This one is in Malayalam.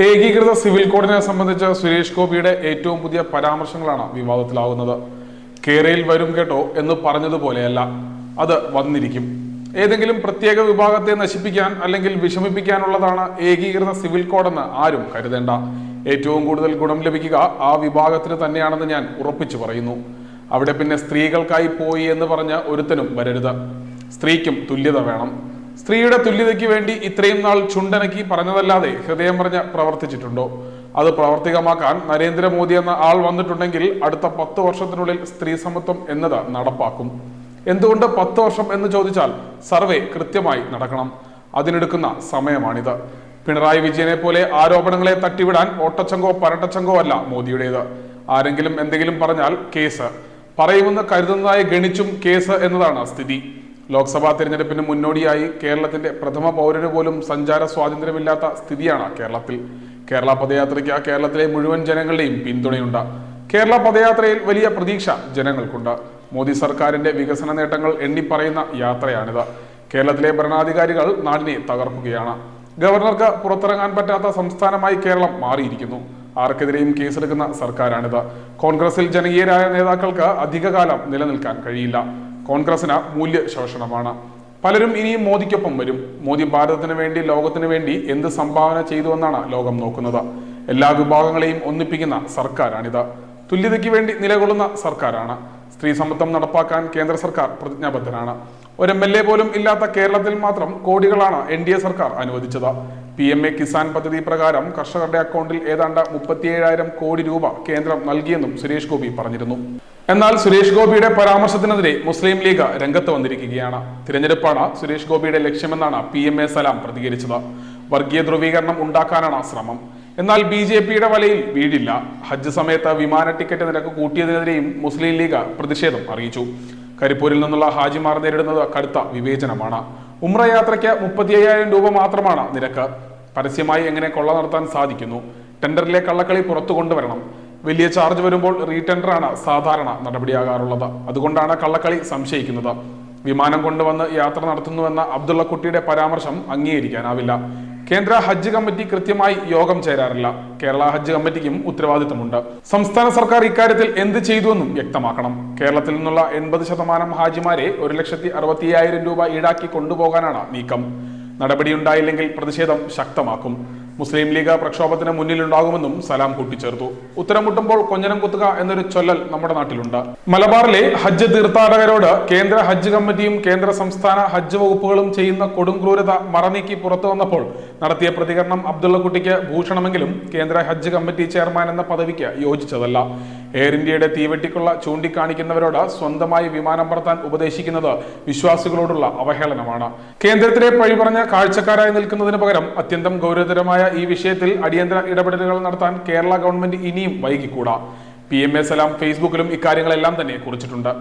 ഏകീകൃത സിവിൽ കോഡിനെ സംബന്ധിച്ച് സുരേഷ് ഗോപിയുടെ ഏറ്റവും പുതിയ പരാമർശങ്ങളാണ് വിവാദത്തിലാവുന്നത്. കേരയിൽ വരും കേട്ടോ എന്ന് പറഞ്ഞതുപോലെയല്ല. അത് വന്നിരിക്കും. ഏതെങ്കിലും പ്രത്യേക വിഭാഗത്തെ നശിപ്പിക്കാൻ അല്ലെങ്കിൽ വിഷമിപ്പിക്കാനുള്ളതാണ് ഏകീകൃത സിവിൽ കോഡെന്ന് ആരും കരുതേണ്ട. ഏറ്റവും കൂടുതൽ ഗുണം ലഭിക്കുക ആ വിഭാഗത്തിന് തന്നെയാണെന്ന് ഞാൻ ഉറപ്പിച്ചു പറയുന്നു. അവിടെ പിന്നെ സ്ത്രീകൾക്കായി പോയി എന്ന് പറഞ്ഞ് ഒരുത്തനും വരരുത്. സ്ത്രീക്കും തുല്യത വേണം. സ്ത്രീയുടെ തുല്യതയ്ക്ക് വേണ്ടി ഇത്രയും നാൾ ചുണ്ടനക്കി പറഞ്ഞതല്ലാതെ ഹൃദയം പറഞ്ഞ് പ്രവർത്തിച്ചിട്ടുണ്ടോ? അത് പ്രാവർത്തികമാക്കാൻ നരേന്ദ്രമോദി എന്ന ആൾ വന്നിട്ടുണ്ടെങ്കിൽ അടുത്ത പത്ത് വർഷത്തിനുള്ളിൽ സ്ത്രീ സമത്വം എന്നത് നടപ്പാക്കും. എന്തുകൊണ്ട് പത്ത് വർഷം എന്ന് ചോദിച്ചാൽ സർവേ കൃത്യമായി നടക്കണം. അതിനെടുക്കുന്ന സമയമാണിത്. പിണറായി വിജയനെ പോലെ ആരോപണങ്ങളെ തട്ടിവിടാൻ ഓട്ടച്ചങ്കോ പരട്ടച്ചങ്കോ അല്ല മോദിയുടേത്. ആരെങ്കിലും എന്തെങ്കിലും പറഞ്ഞാൽ കേസ്. പറയുമെന്ന് കരുതുന്നതായി ഗണിച്ചും കേസ് എന്നതാണ് സ്ഥിതി. ലോക്സഭാ തിരഞ്ഞെടുപ്പിന് മുന്നോടിയായി കേരളത്തിന്റെ പ്രഥമ പൗരന് പോലും സഞ്ചാര സ്വാതന്ത്ര്യമില്ലാത്ത സ്ഥിതിയാണ് കേരളത്തിൽ. കേരള പദയാത്രയ്ക്ക് കേരളത്തിലെ മുഴുവൻ ജനങ്ങളുടെയും പിന്തുണയുണ്ട്. കേരള പദയാത്രയിൽ വലിയ പ്രതീക്ഷ ജനങ്ങൾക്കുണ്ട്. മോദി സർക്കാരിന്റെ വികസന നേട്ടങ്ങൾ എണ്ണിപ്പറയുന്ന യാത്രയാണിത്. കേരളത്തിലെ ഭരണാധികാരികൾ നാടിനെ തകർക്കുകയാണ്. ഗവർണർക്ക് പുറത്തിറങ്ങാൻ പറ്റാത്ത സംസ്ഥാനമായി കേരളം മാറിയിരിക്കുന്നു. ആർക്കെതിരെയും കേസെടുക്കുന്ന സർക്കാരാണിത്. കോൺഗ്രസിൽ ജനകീയരായ നേതാക്കൾക്ക് അധികകാലം നിലനിൽക്കാൻ കഴിയില്ല. കോൺഗ്രസിന് മൂല്യ ശോഷണമാണ്. പലരും ഇനിയും മോദിക്കൊപ്പം വരും. മോദി ഭാരതത്തിന് വേണ്ടി ലോകത്തിന് വേണ്ടി എന്ത് സംഭാവന ചെയ്തുവെന്നാണ് ലോകം നോക്കുന്നത്. എല്ലാ വിഭാഗങ്ങളെയും ഒന്നിപ്പിക്കുന്ന സർക്കാരാണിത്. തുല്യതയ്ക്ക് വേണ്ടി നിലകൊള്ളുന്ന സർക്കാരാണ്. സ്ത്രീ സമത്വം നടപ്പാക്കാൻ കേന്ദ്ര സർക്കാർ പ്രതിജ്ഞാബദ്ധനാണ് ഒരു എം എൽ എ പോലും ഇല്ലാത്ത കേരളത്തിൽ മാത്രം കോടികളാണ് എൻ ഡി എ സർക്കാർ അനുവദിച്ചത്. പി എം എ കിസാൻ പദ്ധതി പ്രകാരം കർഷകരുടെ അക്കൗണ്ടിൽ ഏതാണ്ട് മുപ്പത്തിയേഴായിരം കോടി രൂപ കേന്ദ്രം നൽകിയെന്നും സുരേഷ് ഗോപി പറഞ്ഞിരുന്നു. എന്നാൽ സുരേഷ് ഗോപിയുടെ പരാമർശത്തിനെതിരെ മുസ്ലിം ലീഗ് രംഗത്ത് വന്നിരിക്കുകയാണ്. തിരഞ്ഞെടുപ്പാണ് സുരേഷ് ഗോപിയുടെ ലക്ഷ്യമെന്നാണ് പി എം എ സലാം പ്രതികരിച്ചത്. വർഗീയ ധ്രുവീകരണം ഉണ്ടാക്കാനാണ് ശ്രമം. എന്നാൽ ബി ജെ പിയുടെ വലയിൽ വീടില്ല. ഹജ്ജ് സമയത്ത് വിമാന ടിക്കറ്റ് നിരക്ക് കൂട്ടിയതിനെതിരെയും മുസ്ലിം ലീഗ് പ്രതിഷേധം അറിയിച്ചു. കരിപ്പൂരിൽ നിന്നുള്ള ഹാജിമാർ നേരിടുന്നത് കടുത്ത വിവേചനമാണ്. ഉമ്ര യാത്രയ്ക്ക് മുപ്പത്തി അയ്യായിരം രൂപ മാത്രമാണ് നിരക്ക്. പരസ്യമായി എങ്ങനെ കൊള്ള നടത്താൻ സാധിക്കുന്നു? ടെൻഡറിലെ കള്ളക്കളി പുറത്തു കൊണ്ടുവരണം. വലിയ ചാർജ് വരുമ്പോൾ റീടെൻഡറാണ് സാധാരണ നടപടിയാകാറുള്ളത്. അതുകൊണ്ടാണ് കള്ളക്കളി സംശയിക്കുന്നത്. വിമാനം കൊണ്ടുവന്ന് യാത്ര നടത്തുന്നുവെന്ന അബ്ദുള്ള കുട്ടിയുടെ പരാമർശം അംഗീകരിക്കാനാവില്ല. കേന്ദ്ര ഹജ്ജ് കമ്മിറ്റി കൃത്യമായി യോഗം ചേരാറില്ല. കേരള ഹജ്ജ് കമ്മിറ്റിക്കും ഉത്തരവാദിത്തമുണ്ട്. സംസ്ഥാന സർക്കാർ ഇക്കാര്യത്തിൽ എന്ത് ചെയ്തുവെന്നും വ്യക്തമാക്കണം. കേരളത്തിൽ നിന്നുള്ള എൺപത് ശതമാനം ഹാജിമാരെ ഒരു ലക്ഷത്തി അറുപത്തിയ്യായിരം രൂപ ഈടാക്കി കൊണ്ടുപോകാനാണ് നീക്കം. നടപടിയുണ്ടായില്ലെങ്കിൽ പ്രതിഷേധം ശക്തമാക്കും. മുസ്ലിം ലീഗ് പ്രക്ഷോഭത്തിന് മുന്നിലുണ്ടാകുമെന്നും സലാം കൂട്ടിച്ചേർത്തു. ഉത്തരം മുട്ടുമ്പോൾ കൊഞ്ഞനം കുത്തുക എന്നൊരു ചൊല്ലൽ നമ്മുടെ നാട്ടിലുണ്ട്. മലബാറിലെ ഹജ്ജ് തീർത്ഥാടകരോട് കേന്ദ്ര ഹജ്ജ് കമ്മിറ്റിയും കേന്ദ്ര സംസ്ഥാന ഹജ്ജ് വകുപ്പുകളും ചെയ്യുന്ന കൊടുംക്രൂരത മറനീക്കി പുറത്തു വന്നപ്പോൾ നടത്തിയ പ്രതികരണം അബ്ദുള്ളക്കുട്ടിക്ക് ഭൂഷണമെങ്കിലും കേന്ദ്ര ഹജ്ജ് കമ്മിറ്റി ചെയർമാൻ എന്ന പദവിക്ക് യോജിച്ചതല്ല. എയർ ഇന്ത്യയുടെ തീവെട്ടിക്കുള്ള ചൂണ്ടിക്കാണിക്കുന്നവരോട് സ്വന്തമായി വിമാനം പറത്താൻ ഉപദേശിക്കുന്നത് വിശ്വാസികളോടുള്ള അവഹേളനമാണ്. കേന്ദ്രത്തിലെ പഴി പറഞ്ഞ കാഴ്ചക്കാരായി നിൽക്കുന്നതിന് പകരം അത്യന്തം ഗൗരവതരമായ ഈ വിഷയത്തിൽ അടിയന്തര ഇടപെടലുകൾ നടത്താൻ കേരള ഗവൺമെന്റ് ഇനിയും വൈകിക്കൂടാ. പി എം എ സലാം ഫേസ്ബുക്കിലും ഇക്കാര്യങ്ങളെല്ലാം തന്നെ കുറിച്ചിട്ടുണ്ട്.